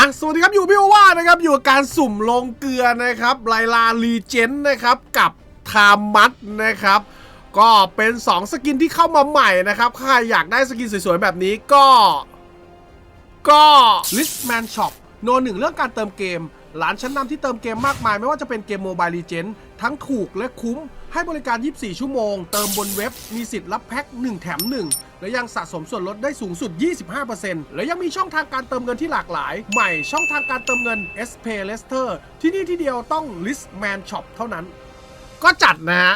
อะสวัสดีครับอยู่พี่โอว่านะครับอยู่กับการสุ่มลงเกลือนะครับไลลารีเจนนะครับกับทามัดนะครับก็เป็น 2 สกินที่เข้ามาใหม่นะครับใครอยากได้สกินสวยๆแบบนี้ก็ ก็ Listman Shop โนหนึ่งเรื่องการเติมเกมร้านชั้นนำที่เติมเกมมากมาย ไม่ว่าจะเป็นเกมโมบายลีเจนทั้งถูกและคุ้ม ให้บริการ 24 ชั่วโมง เติมบนเว็บมีสิทธิ์รับแพ็ค 1 แถม 1 และยังสะสมส่วนลดได้สูงสุด 25%และยังมีช่องทางการเติมเงินที่หลากหลาย ใหม่ช่องทางการเติมเงิน s p a y l e s t e r ที่นี่ที่เดียวต้อง Listman Shop เท่านั้น ก็จัดนะฮะ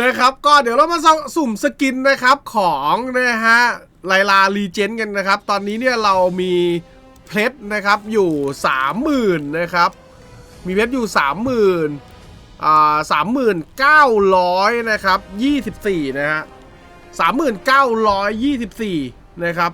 นะครับก็เดี๋ยวเรามาสุ่มสกินนะครับของนะฮะไลลารีเจนกันนะครับ ตอนนี้เนี่ยเรามีเพชรนะครับอยู่ 30,000นะครับ มีเพชรอยู่ 30,000อ่า39,000นะครับ24นะฮะ 3924 นะครับ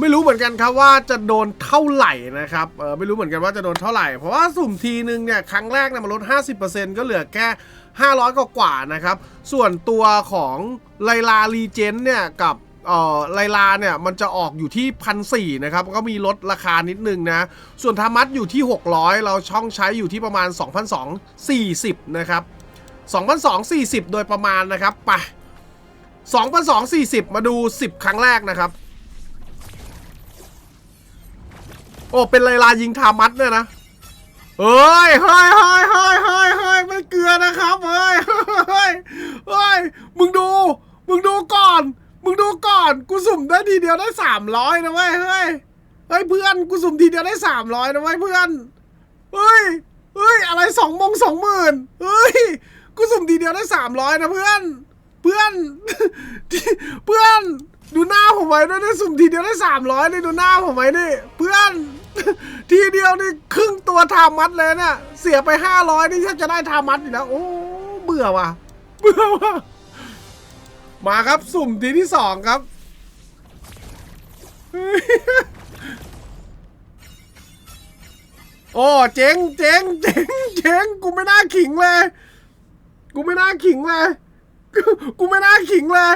ไม่รู้เหมือนกันครับว่าจะโดนเท่าไหร่นะครับเออไม่รู้เหมือนกันว่าจะโดนเท่าไหร่ เพราะว่าสุ่มทีนึงเนี่ยครั้งแรกเนี่ยมันลด 50%ก็เหลือแค่ 500 กว่ากว่าๆนะครับ ส่วนตัวของไลลารีเจนเนี่ยกับเอ่อไลลาเนี่ยมันจะออกอยู่ที่พันสนะครับก็มีลดราคานิดนึงนะ ส่วนธรรมัดอยู่ที่ 600 เราช่องใช้อยู่ที่ประมาณ 2,240 นะครับ 2,240 โดยประมาณนะครับไป 2,240 มาดู 10 ครั้งแรกนะครับ โอ้ เป็นไลลายิงทามัดเนี่ยนะ เฮ้ย เฮ้ย เฮ้ย เฮ้ย เฮ้ย เฮ้ยไม่เกลือนะครับ เฮ้ย เฮ้ย เฮ้ย มึงดู มึงดูก่อน มึงดูก่อน กูสุ่มได้ทีเดียวได้สามร้อยนะเว้ย เฮ้ย เฮ้ยเพื่อน กูสุ่มทีเดียวได้สามร้อยนะเว้ยเพื่อน เฮ้ย เฮ้ย อะไรสองมงสองหมื่นเฮ้ย กูสุ่มทีเดียวได้สามร้อยนะเพื่อน เพื่อน เพื่อนดูหน้าผมไว้ด้วยได้สุ่มทีเดียวได้สามร้อยนี่ดูหน้าผมไว้นี่เพื่อน ทีเดียวนี่ครึ่งตัวทามัดเลยเนี่ยเสียไปห้าร้อยนี่ถ้าจะได้ทามัดอยู่แล้วโอ้เบื่อว่ะ เบื่อว่ะมาครับสุ่มทีที่สองครับโอ้เจ๋งเจ๋งเจ๋งเจ๋งกูไม่น่าขิงเลย กูไม่น่าขิงเลย กูไม่น่าขิงเลย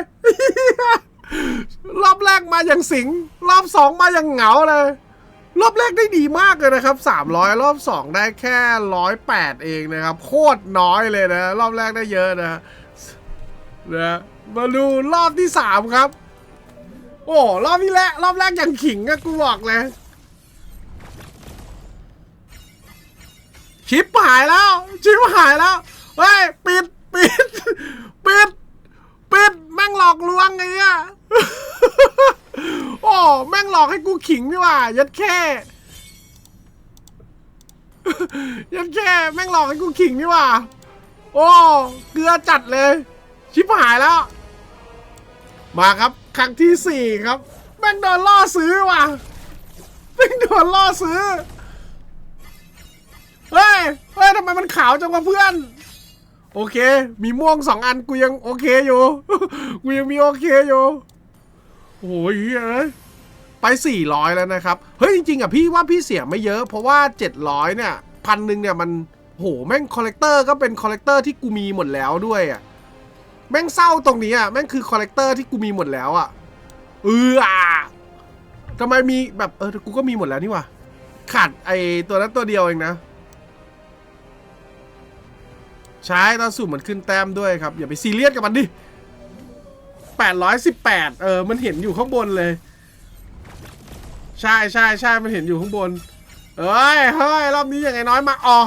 รอบแรกมาอย่างสิง รอบสองมาอย่างเหงาเลย รอบแรกได้ดีมากเลยนะครับ 300 รอบ 2 ได้แค่ 108 เองนะครับ โคตรน้อยเลยนะ รอบแรกได้เยอะนะนะมาดูรอบที่ 3 ครับ โอ้ รอบนี้แหละรอบแรกอย่างขิงอะกูบอกเลยชิปหายแล้ว ชิปหายแล้ว เฮ้ย ปิด ปิด ปิดปิดแม่งหลอกลวงไงอะโอ้แม่งหลอกให้กูขิงนี่ว่า ยัดแค่ ยัดแค่แม่งหลอกให้กูขิงนี่ว่า โอ้เกลือจัดเลย ชิบหายแล้ว มาครับครั้งที่สี่ครับ แม่งโดนล่อซื้อว่ะแม่งโดนล่อซื้อเฮ้ยเฮ้ยทำไมมันขาวจังวะเพื่อน โอเค มีม่วงสองอันกูยังโอเคอยู่ กูยังมีโอเคอยู่โอ้ยเฮ้ยไป 400 แล้วนะครับ เฮ้ย จริงๆอะพี่ว่าพี่เสียไม่เยอะ เพราะว่า 700 เนี่ยพันหนึ่งเนี่ยมันโหแม่งคอลเลกเตอร์ก็เป็นคอลเลกเตอร์ที่กูมีหมดแล้วด้วยอะแม่งเศร้าตรงนี้อะแม่งคือคอลเลกเตอร์ที่กูมีหมดแล้วอะเอออะทำไมมีแบบเออกูก็มีหมดแล้วนี่ว่าขาดไอตัวนั้นตัวเดียวเองนะ ใช้ตอนสุ่มมันขึ้นแต้มด้วยครับ อย่าไปซีเรียสกับมันดิ 818 เออ มันเห็นอยู่ข้างบนเลย ใช่ใช่ใช่มันเห็นอยู่ข้างบน เอ้ย เฮ้ย รอบนี้อย่างไงน้อยมาอ๋อ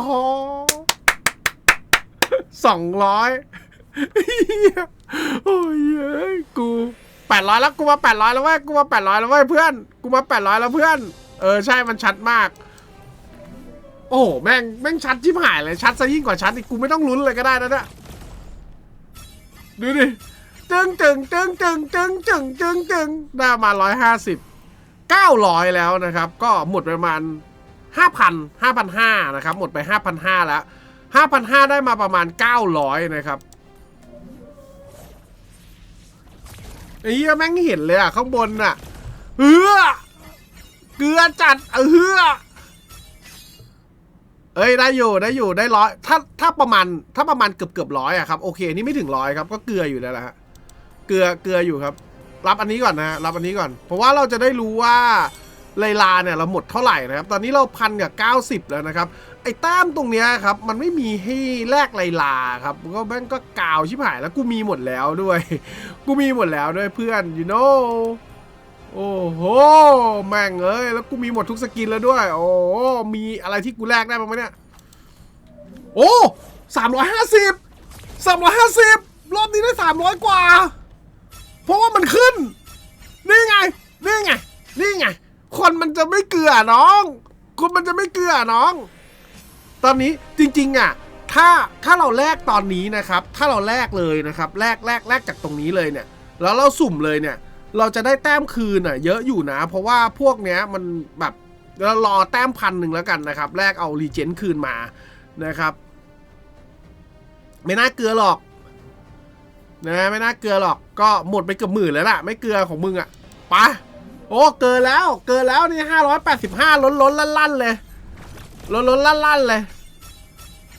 สองร้อยโอ้ยเอ้ยกูแปดร้อยแล้วกูมาแปดร้อยแล้วเว้ยกูมาแปดร้อยแล้วเว้ยเพื่อน กูมาแปดร้อยแล้วเพื่อน เออ ใช่มันชัดมาก โอ้โหแม่งแม่งชัดชิบหายเลยชัดซะยิ่งกว่าชัดอีกกูไม่ต้องลุ้นเลยก็ได้นะเนี่ยดูดิจึงจึงจึงจึงจึงจึงจึงจึงได้มาร้อยห้าสิบเก้าร้อยแล้วนะครับ ก็หมดไปประมาณห้าพันห้าพันห้านะครับ หมดไปห้าพันห้าแล้วห้าพันห้าได้มาประมาณเก้าร้อยนะครับไอ้เหี้ยแม่งเห็นเลยอะข้างบนอะเฮือเกลือจัดเออ เอ้ยได้อยู่ได้อยู่ได้ร้อยถ้าถ้าประมาณถ้าประมาณเกือบเกือบร้อยอะครับโอเคนี่ไม่ถึงร้อยครับก็เกลืออยู่แล้วละฮะเกลือเกลืออยู่ครับ รับอันนี้ก่อนนะรับอันนี้ก่อน เพราะว่าเราจะได้รู้ว่าไลลาเนี่ยเราหมดเท่าไหร่นะครับ ตอนนี้เราพันกับเก้าสิบแล้วนะครับ ไอ้แต้มตรงเนี้ยครับ มันไม่มีให้แลกไลลาครับ ก็แม่งก็กาวชิบหายแล้วกูมีหมดแล้วด้วย กูมีหมดแล้วด้วยเพื่อน you know โอ้โห แม่งเอ้ย แล้วกูมีหมดทุกสกินแล้วด้วย โอ้มีอะไรที่กูแลกได้บ้างไหมเนี่ย โอ้สามร้อยห้าสิบสามร้อยห้าสิบรอบนี้ได้สามร้อยกว่า เพราะว่ามันขึ้น นี่ไง นี่ไง นี่ไง คนมันจะไม่เกลือน้อง คนมันจะไม่เกลือน้อง ตอนนี้จริง ๆ อะ ถ้าถ้าเราแลกตอนนี้นะครับ ถ้าเราแลกเลยนะครับ แลกแลกแลกจากตรงนี้เลยเนี่ย แล้วเราสุ่มเลยเนี่ย เราจะได้แต้มคืนอะเยอะอยู่นะ เพราะว่าพวกเนี้ยมันแบบเรารอแต้มพันหนึ่งแล้วกันนะครับ แลกเอารีเจนคืนมานะครับ ไม่น่าเกลือหรอกนะไม่น่าเกลือหรอกก็หมดไปเกือบหมื่นแล้วล่ะ ไม่เกลือของมึงอะไปะโอ้เกินแล้วเกินแล้วนี่ห้าร้อยแปดสิบห้าล้นล้นลั่นลั่นๆเลยล้นล้นลั่นลั่นๆเลย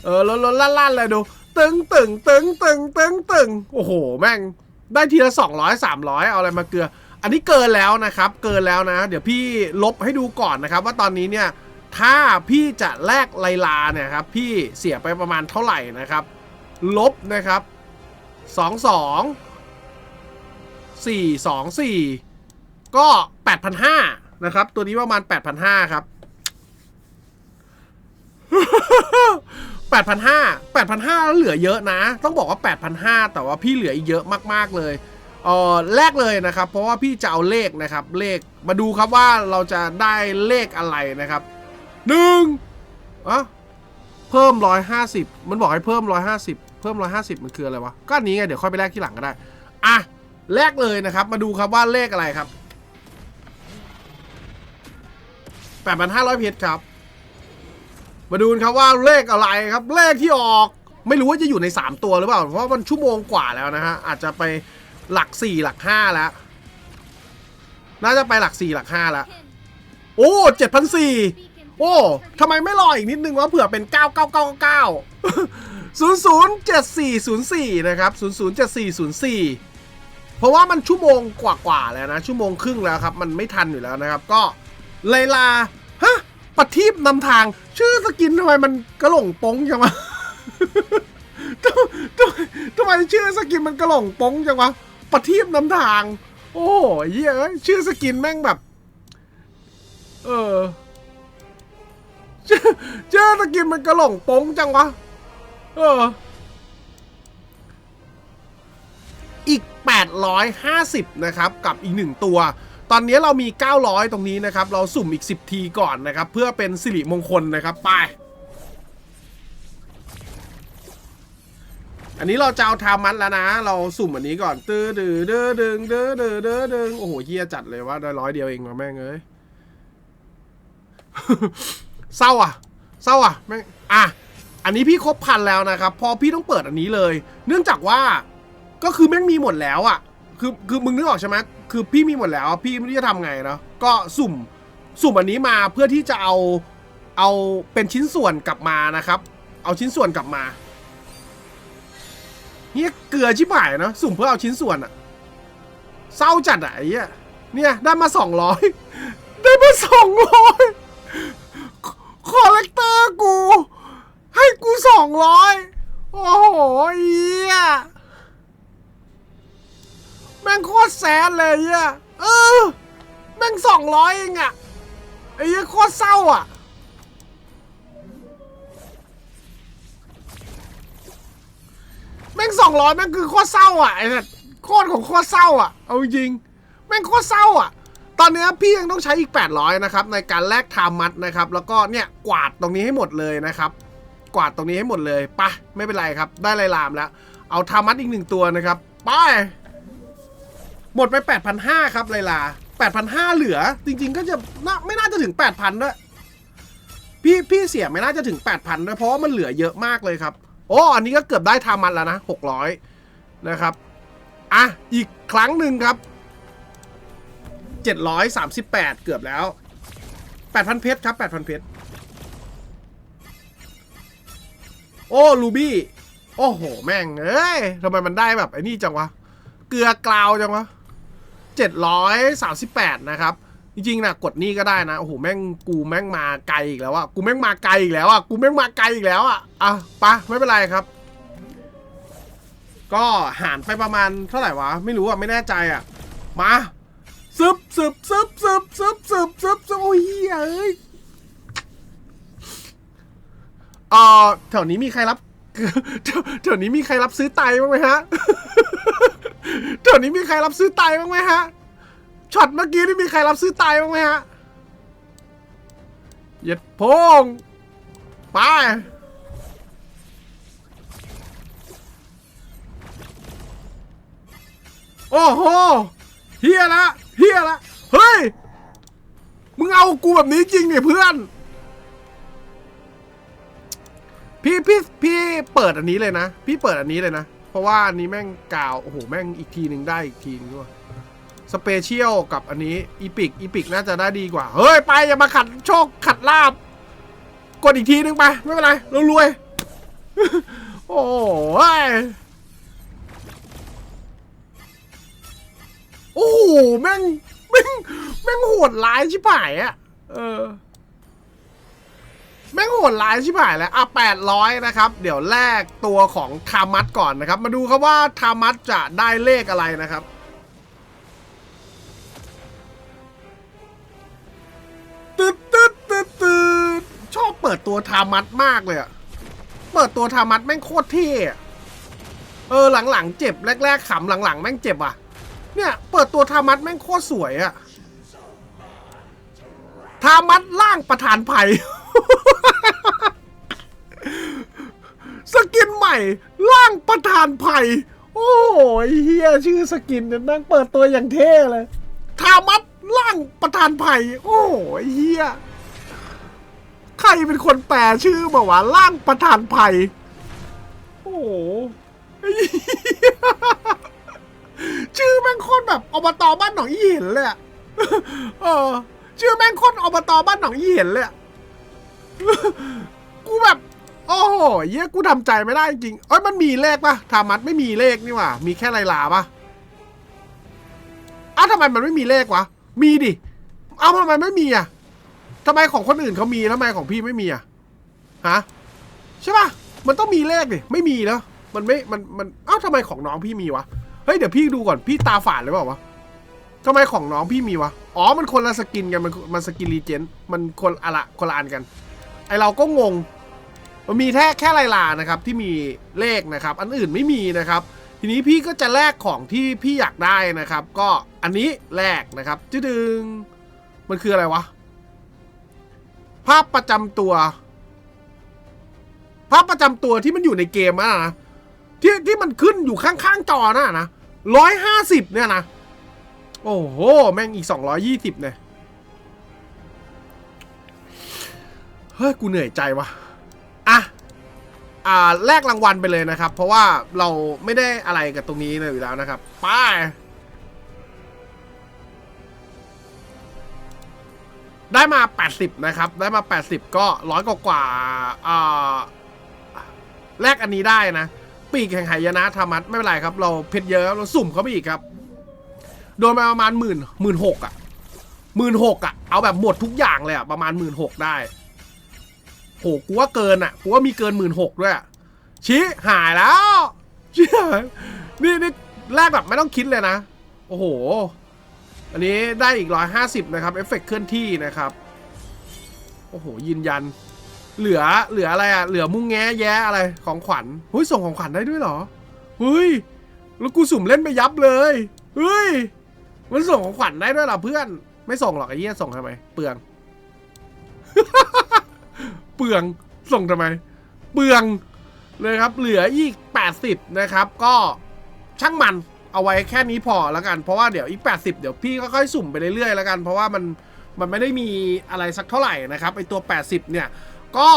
เออล้นล้นลั่นลั่นๆเลยดู ตึงตึงตึงตึงตึงตึงโอ้โห แม่ง ได้ทีละสองร้อยสามร้อยเอาอะไรมาเกลือ อันนี้เกินแล้วนะครับ เกินแล้วนะ เดี๋ยวพี่ลบให้ดูก่อนนะครับ ว่าตอนนี้เนี่ย ถ้าพี่จะแลกไลลาเนี่ยครับ พี่เสียไปประมาณเท่าไหร่นะครับ ลบนะครับสองสองสี่สองสี่ก็แปดพันห้านะครับ ตัวนี้ประมาณแปดพันห้าครับ แปดพันห้าแปดพันห้าเหลือเยอะนะ ต้องบอกว่าแปดพันห้าแต่ว่าพี่เหลืออีกเยอะมากๆเลยเออแรกเลยนะครับ เพราะว่าพี่จะเอาเลขนะครับ เลขมาดูครับว่าเราจะได้เลขอะไรนะครับหนึ่งอะเพิ่มร้อยห้าสิบมันบอกให้เพิ่มร้อยห้าสิบเพิ่มร้อยห้าสิบมันคืออะไรวะก็อันนี้ไงเดี๋ยวค่อยไปแลกที่หลังก็ได้อะแลกเลยนะครับ มาดูครับว่าเลขอะไรครับแปดพันห้าร้อยเพชรครับ มาดูครับว่าเลขอะไรครับ เลขที่ออกไม่รู้ว่าจะอยู่ในสามตัวหรือเปล่า เพราะมันชั่วโมงกว่าแล้วนะฮะ อาจจะไปหลักสี่หลักห้าแล้ว น่าจะไปหลักสี่หลักห้าแล้ว โอ้เจ็ดพันสี่โอ้ทำไมไม่รออีกนิดนึงวะเผื่อเป็น 9999 007404 นะครับ 007404 เพราะว่ามันชั่วโมงกว่าๆแล้วนะ ชั่วโมงครึ่งแล้วครับ มันไม่ทันอยู่แล้วนะครับ ก็ไลลาฮะ ปะทีบนำทาง ชื่อสกินทำไมมันกระหล่งป้งจังวะทำทำไมทำไมชื่อสกินมันกระหล่งป้งจังวะปะทีบนำทาง โอ้โหเยอ้ยชื่อสกินแม่งแบบ เออเจ้าเจ้าตะกินมันกระหล่งป้งจังวะ เออ อีก 850 นะครับ กับอีกหนึ่งตัว อนนี้เรามี 900 ตรงนี้นะครับ เราสุ่มอีก 10 ทีก่อนนะครับ เพื่อเป็นสิริมงคลนะครับไป อันนี้เราจะเอาทามัดแล้วนะ เราสุ่มอันนี้ก่อนตื้อดื้อดื้อดึงดื้อดื้อดื้อดึงโอ้โหเฮียจัดเลยว่าได้ร้อยเดียวเองมาแม่งเอ้ยเศร้าอะเศร้าอะแม่งอะอันนี้พี่ครบพันแล้วนะครับ พอพี่ต้องเปิดอันนี้เลย เนื่องจากว่าก็คือแม่งมีหมดแล้วอะ คือคือมึงนึกออกใช่ไหมคือพี่มีหมดแล้วพี่ไม่รู้จะทำไงเนาะก็สุ่มสุ่มอันนี้มาเพื่อที่จะเอาเอาเป็นชิ้นส่วนกลับมานะครับ เอาชิ้นส่วนกลับมาเฮียเกลือชิบหายเนาะสุ่มเพื่อเอาชิ้นส่วนอะเศร้าจัดอะไอ้เหี้ยเนี่ยได้มาสองร้อยได้มาสองร้อย ร้อยเองอะไอ้เหี้ยโคตรเศร้าอะ แม่งสองร้อยแม่งคือโคตรเศร้าอะไอ้สัสโคตรของโคตรเศร้าอะ เอาจริง แม่งโคตรเศร้าอะ ตอนนี้พี่ยังต้องใช้อีก 800 นะครับ ในการแลกทม์มัดนะครับ แล้วก็เนี่ยกวาดตรงนี้ให้หมดเลยนะครับ กวาดตรงนี้ให้หมดเลยปะไม่เป็นไรครับ ได้ลายลามแล้ว เอาทม์มัดอีกหนึ่งตัวนะครับ ไป หมดไป 8,500 ครับลายลา 8,500 เหลือ จริง ๆ ก็จะน่าไม่น่าจะถึง 8,000 ด้วย พี่พี่เสียไม่น่าจะถึง 8,000 ด้วย เพราะว่ามันเหลือเยอะมากเลยครับโอ้อันนี้ก็เกือบได้ทม์มัดแล้วนะ 600 นะครับ อะ อีกครั้งหนึ่งครับ 738 เกือบแล้ว 8,000 เพชรครับ 8,000 เพชร โอ้ ลูบี้ โอ้โห แม่ง เอ้ยทำไมมันได้แบบไอ้นี่จังวะ เกลือกลาวจังวะ 738 นะครับ จริงๆนะกดนี่ก็ได้นะ โอ้โห แม่งกูแม่งมาไกลอีกแล้วอะกูแม่งมาไกลอีกแล้วอะกูแม่งมาไกลอีกแล้วอะอะปะไม่เป็นไรครับ ก็หารไปประมาณเท่าไหร่วะ ไม่รู้อะไม่แน่ใจอะมาซึบซึบซึบซึบซึบซึบซึบซึบโอ้ยเอ้ยเออแถวนี้มีใครรับแถวนี้มีใครรับซื้อไตบ้างไหมฮะ แถวนี้มีใครรับซื้อไตบ้างไหมฮะ ช็อตเมื่อกี้นี่มีใครรับซื้อไตบ้างไหมฮะเหย็ดพงไปโอ้โหเฮียละเฮียละ เฮ้ย มึงเอากูแบบนี้จริงเนี่ยเพื่อน พี่พี่พี่เปิดอันนี้เลยนะ พี่เปิดอันนี้เลยนะ เพราะว่าอันนี้แม่งกาวโอ้โหแม่งอีกทีหนึ่งได้อีกทีนึงด้วยสเปเชียลกับอันนี้อีพิกอีพิกน่าจะได้ดีกว่า เฮ้ย ไป อย่ามาขัดโชคขัดลาบ กดอีกทีนึงไป ไม่เป็นไรเรารวย โอ้ยโอ้โหแม่งแม่งแม่งโหดร้ายชิบหายอะเออ แม่งโหดร้ายชิบหายแล้วอะแปดร้อยนะครับ เดี๋ยวแลกตัวของทามัสก่อนนะครับ มาดูครับว่าทามัสจะได้เลขอะไรนะครับ ตึ๊ดตึ๊ดตึ๊ดตึ๊ดชอบเปิดตัวทามัสมากเลยอะเปิดตัวทามัสแม่งโคตรเท่เออหลังๆ เจ็บแรกๆขำหลังๆ แม่งเจ็บอะ เนี่ย เปิดตัวทามัสแม่งโคตรสวยอะทามัสล่างประธานไผ่ ใหม่ล่างประธานไผ่ โอ้โหเฮียชื่อสกินเนี่ยแม่งเปิดตัวอย่างเท่เลยทามัดล่างประธานไผ่ โอ้โหเฮียใครเป็นคนแปลชื่อมาว่าล่างประธานไผ่โอ้โหเฮียชื่อแม่งโคตรแบบอบตบ้านหนองอีเห็นเลยอะเออ ชื่อแม่งโคตรอบตบ้านหนองอีเห็นเลยอะกูแบบ โอ้โหเหี้ยกูทำใจไม่ได้จริงเอ้ยมันมีเลขปะทามัดไม่มีเลขนี่หว่า มีแค่ลายลาปะอ้าวทำไมมันไม่มีเลขวะ มีดิ เอ้าทำไมไม่มีอะทำไมของคนอื่นเขามีทำไมของพี่ไม่มีอะ ฮะ ใช่ป่ะมันต้องมีเลขดิ ไม่มีแล้ว มันไม่ มัน มัน เอ้าทำไมของน้องพี่มีวะ เฮ้ย เดี๋ยวพี่ดูก่อน พี่ตาฝาดหรือเปล่าวะทำไมของน้องพี่มีวะ อ๋อ มันคนละสกินกัน มัน มันสกินรีเจน มันคนอะละคนละอันกัน ไอเราก็งง มันมีแค่แค่ลายลานะครับที่มีเลขนะครับ อันอื่นไม่มีนะครับ ทีนี้พี่ก็จะแลกของที่พี่อยากได้นะครับ ก็อันนี้แลกนะครับจืดึงมันคืออะไรวะ ภาพประจำตัว ภาพประจำตัวที่มันอยู่ในเกมอะนะที่ที่มันขึ้นอยู่ข้างๆจอน่ะนะร้อยห้าสิบเนี่ยนะโอ้โห แม่งอีกสองร้อยี่สิบเนี่ยเฮ้ย กูเหนื่อยใจว่ะ อะอ่าแลกรางวัลไปเลยนะครับ เพราะว่าเราไม่ได้อะไรกับตรงนี้เลยอยู่แล้วนะครับไปได้มา 80 นะครับ ได้มา 80 ก็ร้อยกว่ากว่าอ่าแลกอันนี้ได้นะ ปีกแห่งหายนะธรรมัดไม่เป็นไรครับ เราเพชรเยอะเราสุ่มเขาไปอีกครับ โดนมาประมาณหมื่นหมื่นหกอะหมื่นหกอะ เอาแบบหมดทุกอย่างเลยอะ ประมาณหมื่นหกได้ หกูว่าเกินอะกูว่ามีเกินหมื่นหกด้วยอะชี้หายแล้วเชี่ยนี่นี่แรกแบบไม่ต้องคิดเลยนะ โอ้โห อันนี้ได้อีกร้อยห้าสิบนะครับเอฟเฟกต์เคลื่อนที่นะครับ โอ้โห ยืนยัน เหลือเหลืออะไรอะ เหลือมุ้งแง้แย้อะไรของขวัญเฮ้ยส่งของขวัญได้ด้วยเหรอเฮ้ยแล้วกูสุ่มเล่นไปยับเลยเฮ้ยมันส่งของขวัญได้ด้วยเหรอเพื่อน ไม่ส่งหรอกไอ้เหี้ยส่งทำไมเปลือง เปลืองส่งทำไม เปลืองเลยครับ เหลืออีก 80 นะครับ ก็ช่างมันเอาไว้แค่นี้พอแล้วกัน เพราะว่าเดี๋ยวอีก 80 เดี๋ยวพี่ก็ค่อยสุ่มไปเรื่อยๆแล้วกัน เพราะว่ามันมันไม่ได้มีอะไรสักเท่าไหร่นะครับไอตัว 80 เนี่ย ก็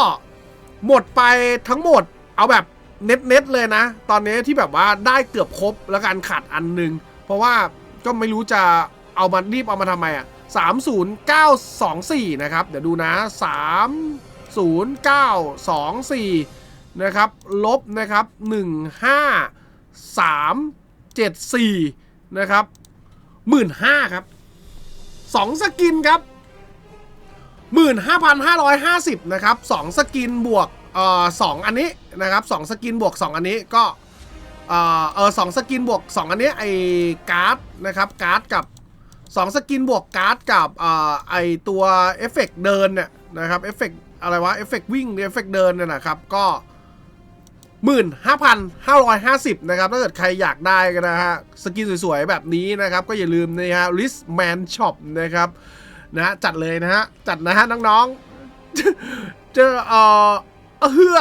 หมดไปทั้งหมดเอาแบบเน็ตๆเลยนะ ตอนนี้ที่แบบว่าได้เกือบครบแล้วกันขาดอันหนึง เพราะว่าก็ไม่รู้จะเอามารีบเอามาทำไมอะ30924 นะครับ เดี๋ยวดูนะ 0924 นะครับ ลบนะครับ 15374 นะครับ 15,000 ครับ 2 สกินครับ 15,550 นะครับ 2 สกินบวกเอ่อสองอันนี้นะครับ 2 สกินบวก 2 อันนี้ก็เอ่อเออสองสกินบวก 2 อันนี้ไอการ์ดนะครับการ์ดกับ 2 สกินบวกการ์ดกับเอ่อไอตัวเอฟเฟกต์เดินเนี่ยนะครับเอฟเฟกต์ อะไรวะเอฟเฟกต์วิ่งเอฟเฟกต์เดินเนี่ยนะครับก็ 15,550 นะครับ ถ้าเกิดใครอยากได้กันนะฮะสกินสวยๆ แบบนี้นะครับ ก็อย่าลืมนะฮะ Listman Shop นะครับนะจัดเลยนะฮะ จัดนะฮะ น้องๆ เจอเออเฮือ